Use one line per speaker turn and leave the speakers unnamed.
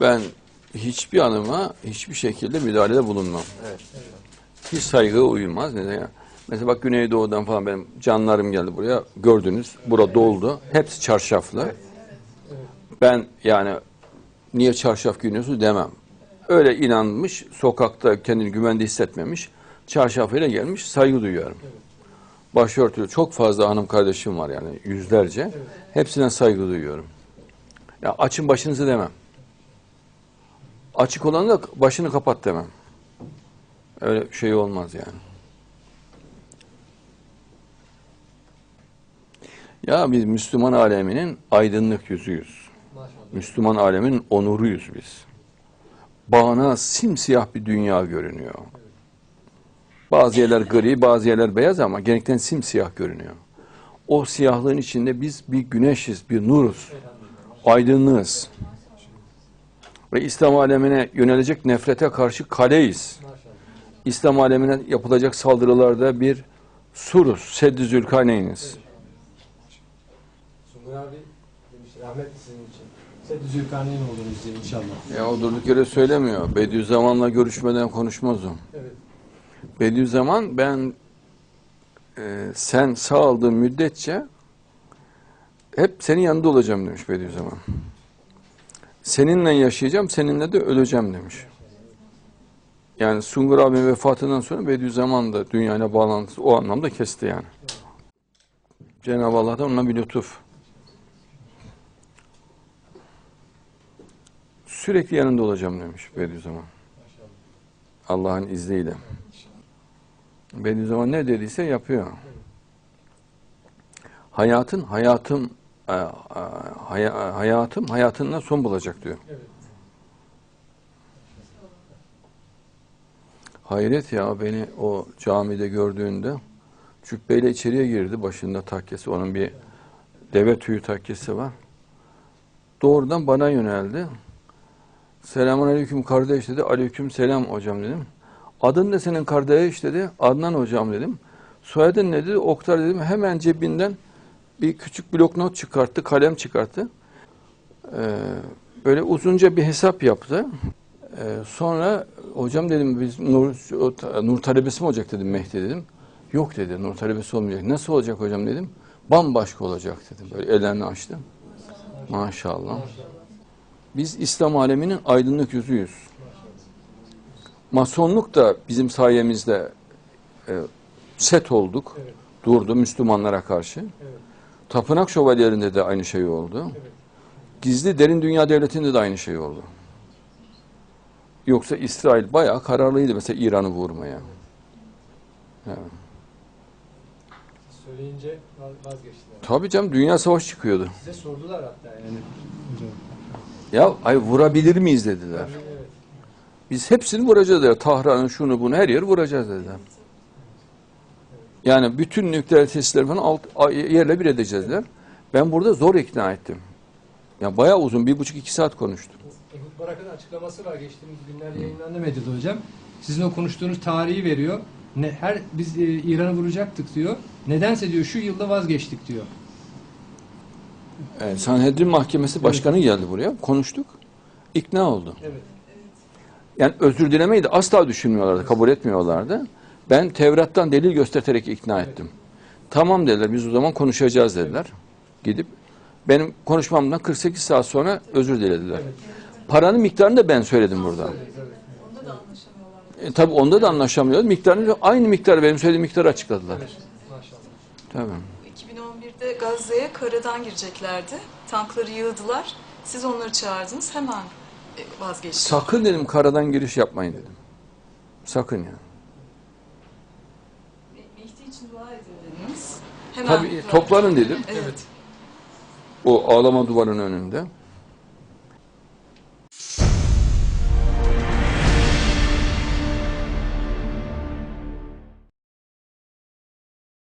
Ben hiçbir anıma hiçbir şekilde müdahalede bulunmam. Hiç saygı uymaz. Neden ya? Mesela bak Güneydoğu'dan falan benim canlarım geldi buraya. Gördünüz. Bura doldu. Hepsi çarşaflı. Ben yani niye çarşaf giyiniyorsunuz demem. Öyle inanmış, sokakta kendini güvende hissetmemiş, çarşafıyla gelmiş, saygı duyuyorum. Başörtülü çok fazla hanım kardeşim var yani yüzlerce. Hepsine saygı duyuyorum. Ya açın başınızı demem. Açık olan da başını kapat demem. Öyle şey olmaz yani. Ya biz Müslüman aleminin aydınlık yüzüyüz. Müslüman alemin onuruyuz biz. Bağına simsiyah bir dünya görünüyor. Bazı yerler gri, bazı yerler beyaz ama genellikle simsiyah görünüyor. O siyahlığın içinde biz bir güneşiz, bir nuruz. Aydınlığız. Ve İslam alemine yönelecek nefrete karşı kaleyiz. İslam alemine yapılacak saldırılarda bir suruz, Seddü Zülkarneyn'iz.
Sungur abi demiş rahmet sizin için. Seddü Zülkarneyn oluruz diye inşallah.
Ya o durduk yere söylemiyor. Bediüzzaman'la görüşmeden konuşmaz o.
Evet.
Bediüzzaman ben e, sen sağ aldığın müddetçe hep senin yanında olacağım demiş Bediüzzaman. Seninle yaşayacağım, seninle de öleceğim demiş. Yani Sungur abinin vefatından sonra Bediüzzaman da dünyayla bağlantısı o anlamda kesti yani. Cenab-ı Allah'tan ona bir lütuf. Sürekli yanında olacağım demiş Bediüzzaman. Allah'ın izniyle. Bediüzzaman ne dediyse yapıyor. Hayatın hayatım e, e, haya- hayatım hayatından son bulacak diyor.
Evet.
Hayret ya beni o camide gördüğünde cübbeyle içeriye girdi başında takkesi onun bir deve tüyü takkesi var. Doğrudan bana yöneldi. Selamun aleyküm kardeş dedi. Aleyküm selam hocam dedim. Adın ne senin kardeş dedi. Adnan hocam dedim. Soyadın ne dedi. Oktar dedim. Hemen cebinden bir küçük bloknot çıkarttı. Kalem çıkarttı. Ee, böyle uzunca bir hesap yaptı. Ee, sonra hocam dedim biz Nur, Nur talebesi mi olacak dedim Mehdi dedim. Yok dedi Nur talebesi olmayacak. Nasıl olacak hocam dedim. Bambaşka olacak dedim. Böyle ellerini açtı. Maşallah. Biz İslam aleminin aydınlık yüzüyüz. Masonluk da bizim sayemizde e, set olduk.
Evet.
Durdu Müslümanlara karşı.
Evet.
Tapınak şövalyelerinde de aynı şey oldu. Gizli derin dünya devletinde de aynı şey oldu. Yoksa İsrail bayağı kararlıydı mesela İran'ı vurmaya.
Siz söyleyince vaz- vazgeçtiler.
Tabii canım dünya savaşı çıkıyordu.
Size sordular hatta yani.
Ya ay vurabilir miyiz dediler. Biz hepsini vuracağız dediler. Tahran'ı şunu bunu her yeri vuracağız dediler. Yani bütün nükleer tesisleri falan alt, yerle bir edeceğiz dediler. Ben burada zor ikna ettim. Ya bayağı uzun bir buçuk iki saat konuştum.
Ehud Barak'ın açıklaması var. Geçtiğimiz günlerde yayınlandı medyada hocam. Sizin o konuştuğunuz tarihi veriyor. Ne, her biz e, İran'ı vuracaktık diyor. Nedense diyor şu yılda vazgeçtik diyor.
Evet, Sanhedrin Mahkemesi Başkanı geldi buraya. Konuştuk. İkna oldu.
Evet.
Yani özür dilemeyi de asla düşünmüyorlardı, kabul etmiyorlardı. Ben Tevrat'tan delil göstererek ikna ettim. Tamam dediler, biz o zaman konuşacağız dediler. Gidip benim konuşmamdan 48 saat sonra özür dilediler.
Evet.
Paranın miktarını da ben söyledim burada.
Evet, evet.
Onda da anlaşamıyorlar.
E, tabii onda da anlaşamıyoruz. Miktarını aynı miktarı benim söylediğim miktarı açıkladılar.
Evet. Maşallah.
Tabii.
2011'de Gazze'ye karadan gireceklerdi. Tankları yığdılar. Siz onları çağırdınız. Hemen e, vazgeçtiniz.
Sakın dedim karadan giriş yapmayın dedim. Sakın yani.
İçin dua edin dediniz. Hemen
Tabii toplanın dedim.
Evet.
O ağlama duvarının önünde.